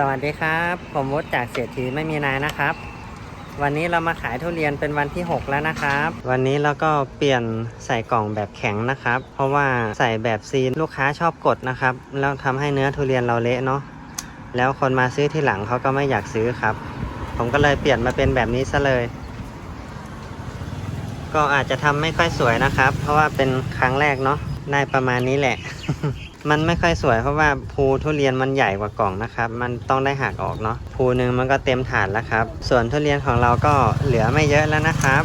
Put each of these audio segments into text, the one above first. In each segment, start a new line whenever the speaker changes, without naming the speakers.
สวัสดีครับ ผมวุฒจากเศรษฐีไม่มีนายนะครับ วันนี้เรามาขายทุเรียนเป็นวันที่ 6 แล้วนะครับ วันนี้เราก็เปลี่ยนใส่กล่องแบบแข็งนะครับ เพราะว่าใส่แบบซีนลูกค้าชอบกดนะครับ แล้วทำให้เนื้อทุเรียนเราเละเนาะแล้วคนมาซื้อที่หลังเขาก็ไม่อยากซื้อครับ ผมก็เลยเปลี่ยนมาเป็นแบบนี้ซะเลย ก็อาจจะทำไม่ค่อยสวยนะครับ เพราะว่าเป็นครั้งแรกเนาะได้ประมาณนี้แหละ มันไม่ค่อยสวยเพราะว่าภูทุเรียนมันใหญ่กว่ากล่องนะครับ มันต้องได้หักออกเนาะภูหนึ่งมันก็เต็มถาดแล้วครับ ส่วนทุเรียนของเราก็เหลือไม่เยอะแล้วนะครับ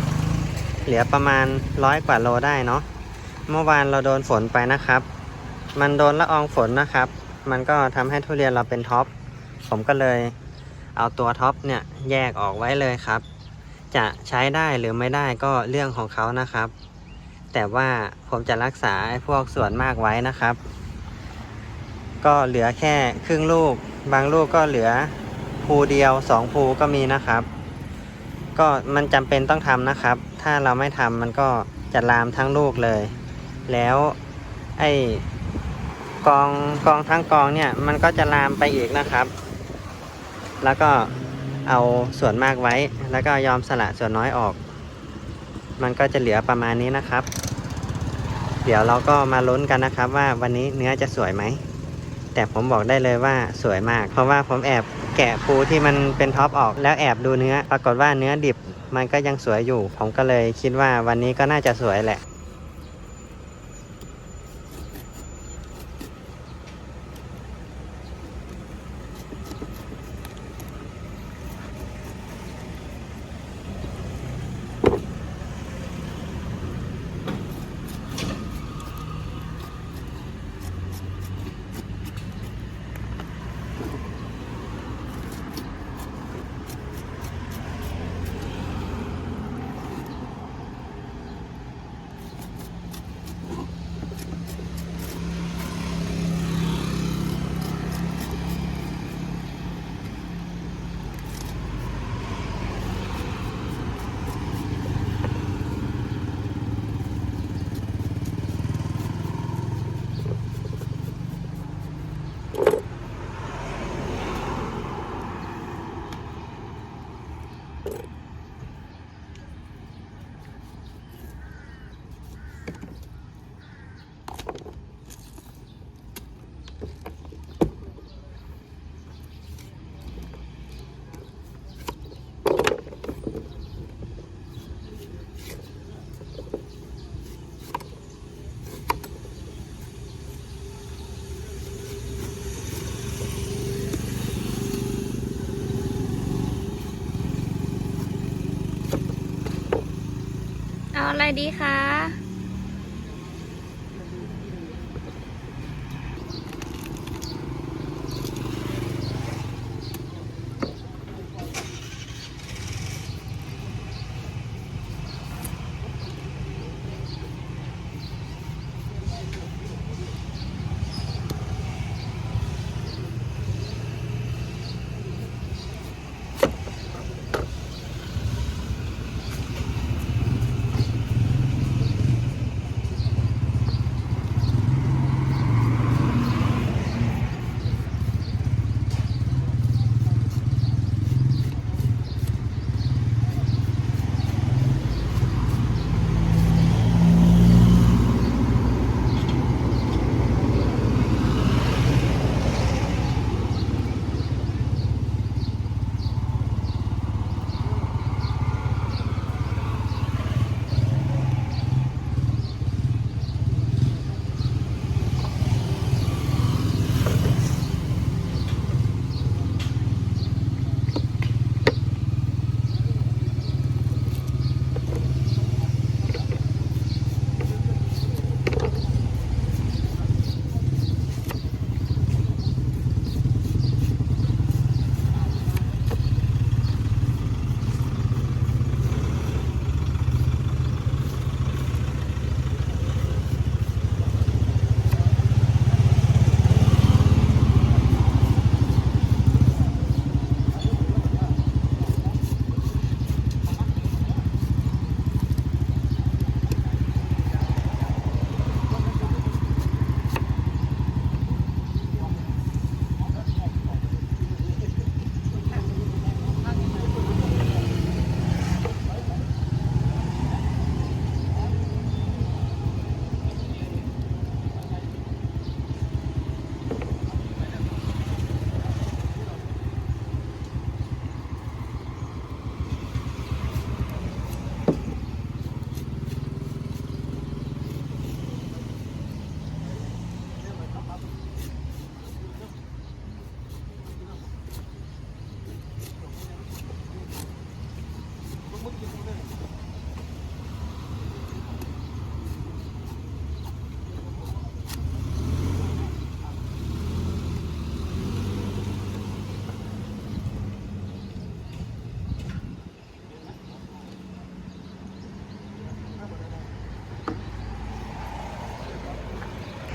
เหลือประมาณร้อยกว่าโลได้เนาะเมื่อวานเราโดนฝนไปนะครับ มันโดนละอองฝนนะครับ มันก็ทำให้ทุเรียนเราเป็นท็อปผมก็เลยเอาตัวท็อปเนี่ยแยกออกไว้เลยครับ จะใช้ได้หรือไม่ได้ก็เรื่องของเขานะครับ แต่ว่าผมจะรักษาพวกส่วนมากไว้นะครับ ก็เหลือแค่ครึ่งลูก บางลูกก็เหลือภูเดียวสองภูก็มีนะครับ ก็มันจำเป็นต้องทำนะครับ ถ้าเราไม่ทำมันก็จะลามทั้งลูกเลย แล้วไอ้กองกองทั้งกองเนี่ยมันก็จะลามไปอีกนะครับ แล้วก็เอาส่วนมากไว้ แล้วก็ยอมสละส่วนน้อยออก มันก็จะเหลือประมาณนี้นะครับ เดี๋ยวเราก็มาลุ้นกันนะครับว่าวันนี้เนื้อจะสวยไหม แต่ผมบอกได้เลยว่าสวยมาก เพราะว่าผมแอบแกะปูที่มันเป็นท็อปออกแล้วแอบดูเนื้อ ปรากฏว่าเนื้อดิบมันก็ยังสวยอยู่ ผมก็เลยคิดว่าวันนี้ก็น่าจะสวยแหละ
เอาอะไรดีคะ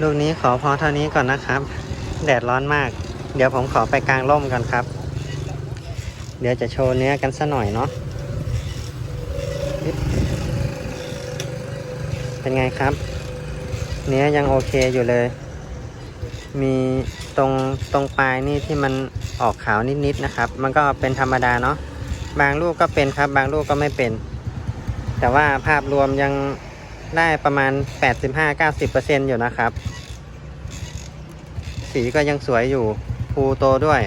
ลูกนี้ขอพอเท่านี้ก่อนนะครับ แดดร้อนมาก เดี๋ยวผมขอไปกลางร่มกันครับ เดี๋ยวจะโชว์เนื้อกันสัหน่อยเนาะเป็นไงครับ เนื้อยังโอเคอยู่เลย มีตรงตรงปลายนี่ที่มันออกขาวนิดๆนะครับ มันก็เป็นธรรมดาเนาะบางลูกก็เป็นครับ บางลูกก็ไม่เป็น แต่ว่าภาพรวมยัง ได้ประมาณ 85-90%อยู่นะครับ สีก็ยังสวยอยู่ภูโตด้วย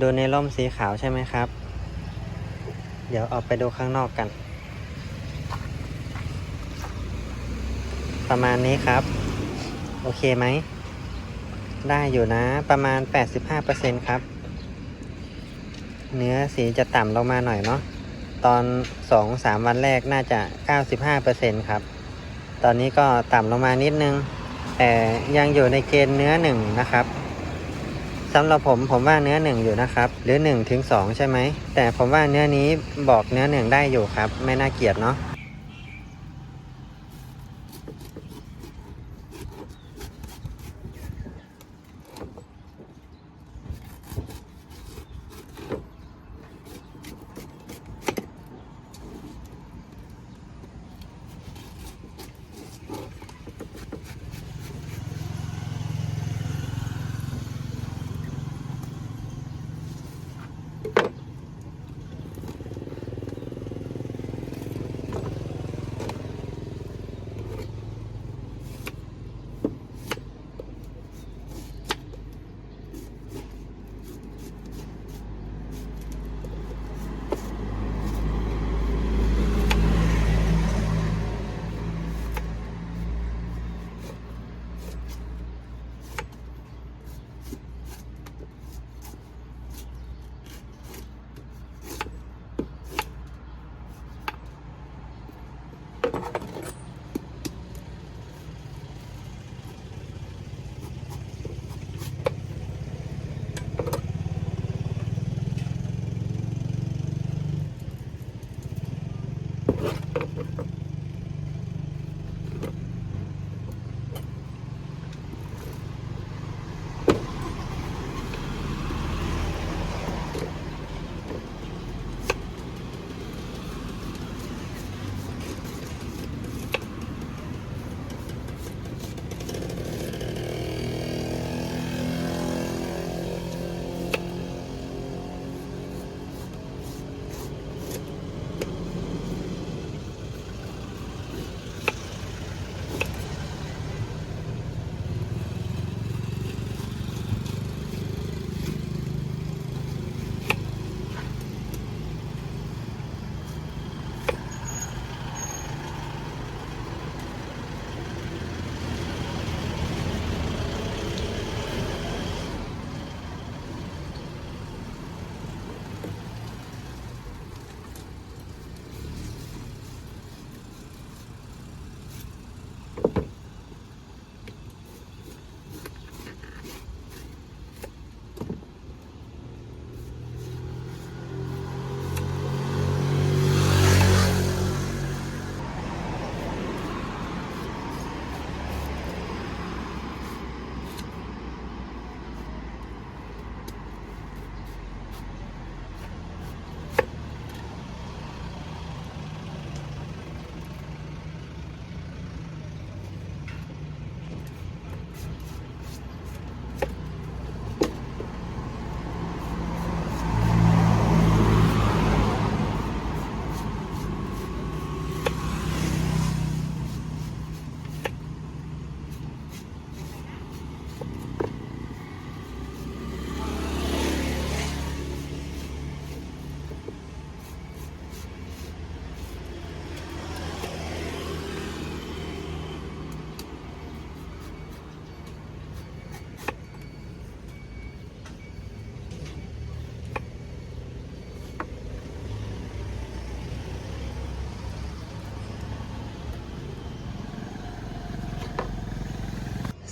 ดูในร่มสีขาวใช่ไหมครับ เดี๋ยวออกไปดูข้างนอกกัน ประมาณนี้ครับ โอเคไหม ได้อยู่นะ ประมาณ 85%ครับ เนื้อสีจะต่ำลงมาหน่อยเนาะ ตอน 2-3 วันแรกน่าจะ 95%ครับ ตอนนี้ก็ต่ำลงมานิดนึง แต่ยังอยู่ในเกณฑ์เนื้อหนึ่งนะครับสำหรับผมผมว่าเนื้อหนึ่งอยู่นะครับ หรือหนึ่งถึงสองใช่ไหมแต่ผมว่าเนื้อนี้บอกเนื้อหนึ่งได้อยู่ครับ ไม่น่าเกลียดเนาะ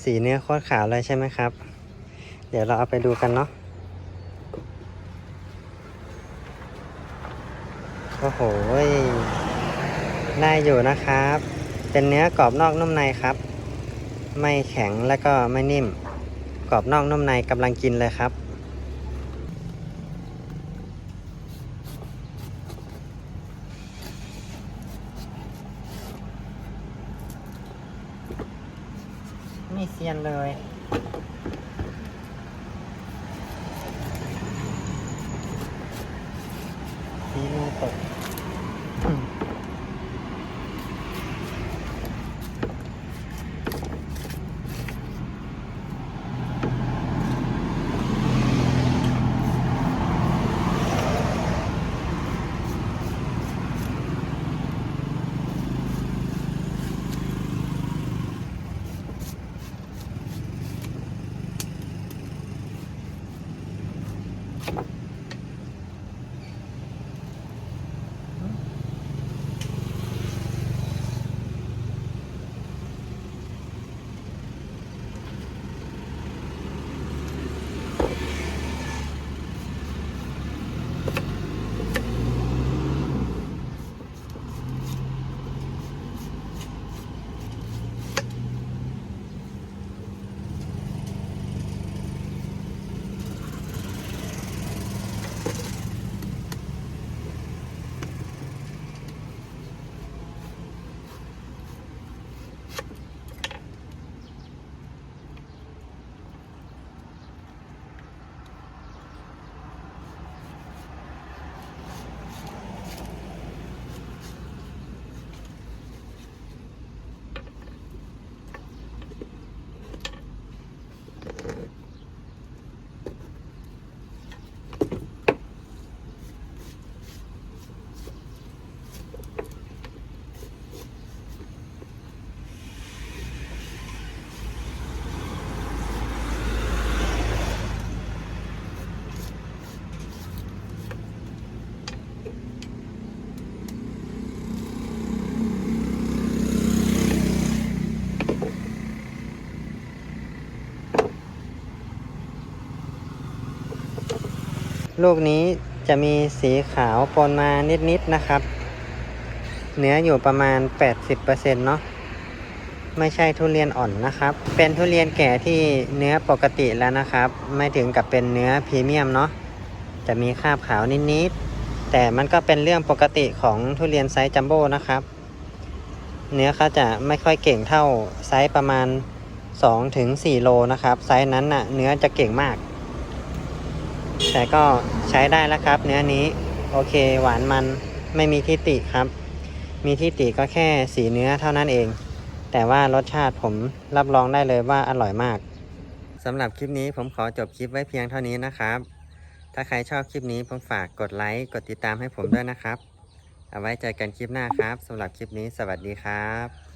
สีเนื้อโคตรขาวเลยใช่ไหมครับ เดี๋ยวเราเอาไปดูกันเนาะ โอ้โห ได้อยู่นะครับ เป็นเนื้อกรอบนอกนุ่มในครับ ไม่แข็งและก็ไม่นิ่ม กรอบนอกนุ่มในกำลังกินเลยครับ ม่เซียนเลย ลูกนี้จะมีสีขาวปนมานิดๆนะครับ เนื้ออยู่ประมาณ 80%เนาะไม่ใช่ทุเรียนอ่อนนะครับ เป็นทุเรียนแก่ที่เนื้อปกติแล้วนะครับ ไม่ถึงกับเป็นเนื้อพรีเมียมเนาะจะมีคราบขาวนิดๆแต่มันก็เป็นเรื่องปกติของทุเรียนไซส์จัมโบ้นะครับ เนื้อเขาจะไม่ค่อยเก่งเท่าไซส์ประมาณ2-4โลนะครับ ไซส์นั้นน่ะเนื้อจะเก่งมาก แต่ก็ใช้ได้แล้วครับ เนื้อนี้ โอเค หวานมันไม่มีที่ติครับ มีที่ติก็แค่สีเนื้อเท่านั้นเอง แต่ว่ารสชาติผมรับรองได้เลยว่าอร่อยมากสำหรับคลิปนี้ผมขอจบคลิปไว้เพียงเท่านี้นะครับ ถ้าใครชอบคลิปนี้ผมฝากกดไลค์กดติดตามให้ผมด้วยนะครับ เอาไว้เจอกันคลิปหน้าครับสำหรับคลิปนี้สวัสดีครับ